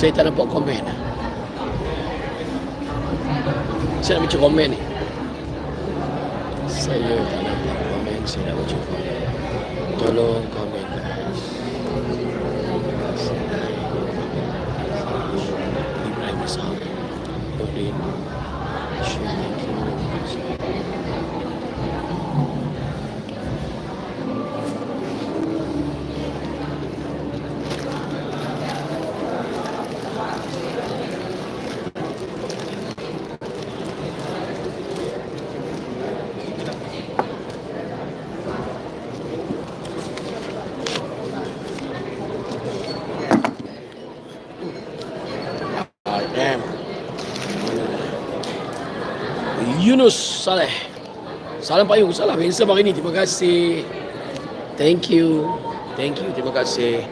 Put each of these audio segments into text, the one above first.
Saya tak nampak komen. Saya nak baca komen ni. Saya tak nampak komen. Saya nak baca komen. Tolong komen guys. Ibrahim Isam. Nurdin. I am Yunus Saleh. Salam payung Salam. Handsome hari ni Terima kasih. Thank you. Thank you. Terima kasih.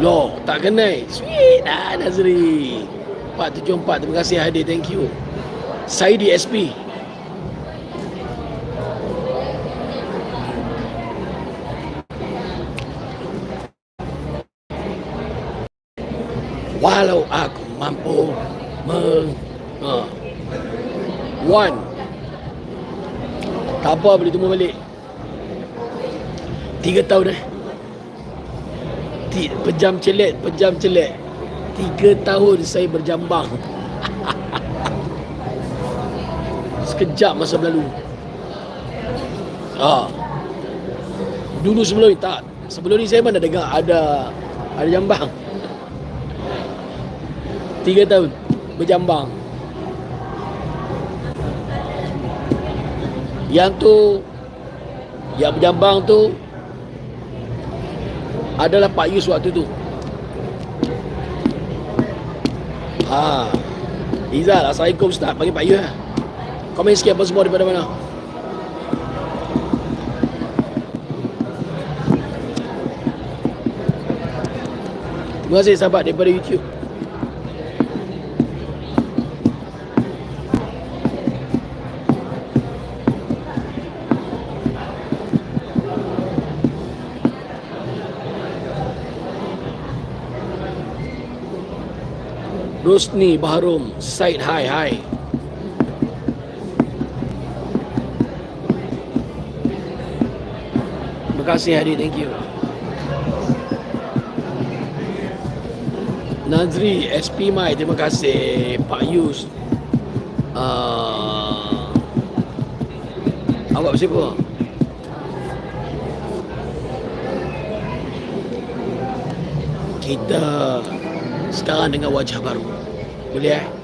Loh, tak kenal. Sweet ah Nazri. 474 terima kasih hadir. Thank you. Saidi SP. Walau aku mampu meng ha. One. Tak apa boleh tunggu balik. Tiga tahun eh. Ti- Pejam celik Pejam celik. Tiga tahun saya berjambang Sekejap masa berlalu. Ha. Dulu sebelum ni tak. Sebelum ni saya mana dengar ada Ada jambang. Tiga tahun Berjambang. Yang tu Yang berjambang tu Adalah Pak Yus waktu tu. Ha. Izal Assalamualaikum Ustaz. Bagi Pak Yus lah Komen sikit apa semua daripada mana? Terima kasih sahabat daripada YouTube. Rosni Baharum Said Hai Hai Terima kasih Hadi Thank you. Nazri SP Mai Terima kasih. Pak Yus. Uh, Awak siapa? Kita sekarang dengan wajah baru. Boleh eh?